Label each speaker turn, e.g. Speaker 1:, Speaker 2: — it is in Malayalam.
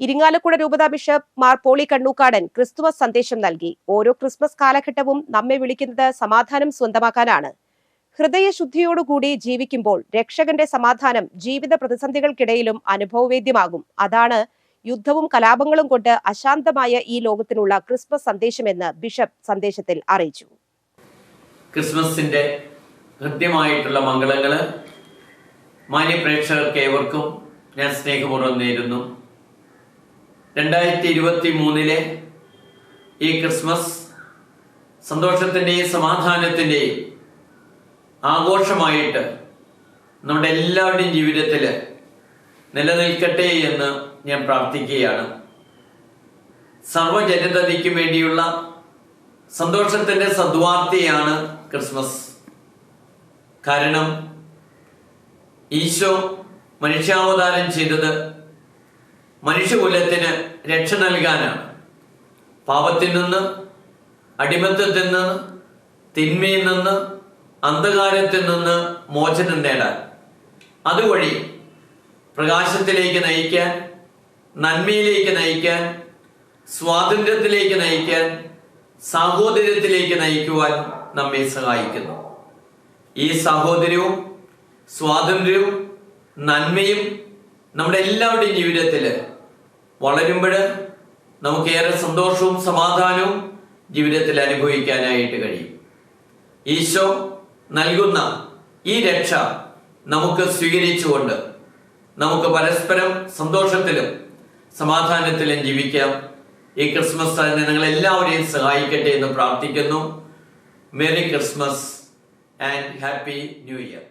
Speaker 1: ഇരിങ്ങാലക്കുട രൂപതാ bishop Mar poly Kannookadan Christmas സന്ദേശം നൽകി. ഓരോ ക്രിസ്മസ് കാലഘട്ടവും നമ്മെ വിളിക്കുന്നത് സമാധാനം സ്വന്തമാക്കാനാണ്. ഹൃദയശുദ്ധിയോടുകൂടി ജീവിക്കുമ്പോൾ രക്ഷകന്റെ സമാധാനം ജീവിത പ്രതിസന്ധികൾക്കിടയിലും അനുഭവവേദ്യമാകും. അതാണ് യുദ്ധവും കലാപങ്ങളും കൊണ്ട് അശാന്തമായ ഈ ലോകത്തിനുള്ള ക്രിസ്മസ് സന്ദേശമെന്ന് ബിഷപ്പ് സന്ദേശത്തിൽ അറിയിച്ചു.
Speaker 2: ക്രിസ്മസിന്റെ ഹൃദ്യമായിട്ടുള്ള മംഗളങ്ങൾ മാന്യ പ്രേക്ഷകർക്ക് ഏവർക്കും ഞാൻ സ്നേഹപൂർവം നേരുന്നു. രണ്ടായിരത്തി ഇരുപത്തി മൂന്നിലെ ഈ ക്രിസ്മസ് സന്തോഷത്തിന്റെയും സമാധാനത്തിന്റെയും ആഘോഷമായിട്ട് നമ്മുടെ എല്ലാവരുടെയും ജീവിതത്തിൽ നിലനിൽക്കട്ടെ എന്ന് ഞാൻ പ്രാർത്ഥിക്കുകയാണ്. സർവജനതയ്ക്കും വേണ്ടിയുള്ള സന്തോഷത്തിന്റെ സദ്വാർത്തയാണ് ക്രിസ്മസ്. കാരണം ഈശോ മനുഷ്യാവതാരം ചെയ്തത് മനുഷ്യകുലത്തിന് രക്ഷ നൽകാനാണ്. പാപത്തിൽ നിന്ന് അടിമത്തത്തിൽ നിന്ന് തിന്മയിൽ നിന്ന് അന്ധകാരത്തിൽ നിന്ന് മോചനം നേടാൻ. അതുവഴി പ്രകാശത്തിലേക്ക് നയിക്കാൻ നന്മയിലേക്ക് നയിക്കാൻ സ്വാതന്ത്ര്യത്തിലേക്ക് നയിക്കാൻ സാഹോദര്യത്തിലേക്ക് നയിക്കുവാൻ നമ്മെ സഹായിക്കുന്നു. ഈ സാഹോദര്യവും സ്വാതന്ത്ര്യവും നന്മയും നമ്മുടെ എല്ലാവരുടെയും ജീവിതത്തിൽ വളരുമ്പോൾ നമുക്കേറെ സന്തോഷവും സമാധാനവും ജീവിതത്തിൽ അനുഭവിക്കാനായിട്ട് കഴിയും. ഈശോ നൽകുന്ന ഈ രക്ഷ നമുക്ക് സ്വീകരിച്ചുകൊണ്ട് നമുക്ക് പരസ്പരം സന്തോഷത്തിലും സമാധാനത്തിലും ജീവിക്കാം. ഈ ക്രിസ്മസ് തന്നെ നിങ്ങൾ എല്ലാവരെയും സഹായിക്കട്ടെ എന്ന് പ്രാർത്ഥിക്കുന്നു. Merry Christmas and happy new year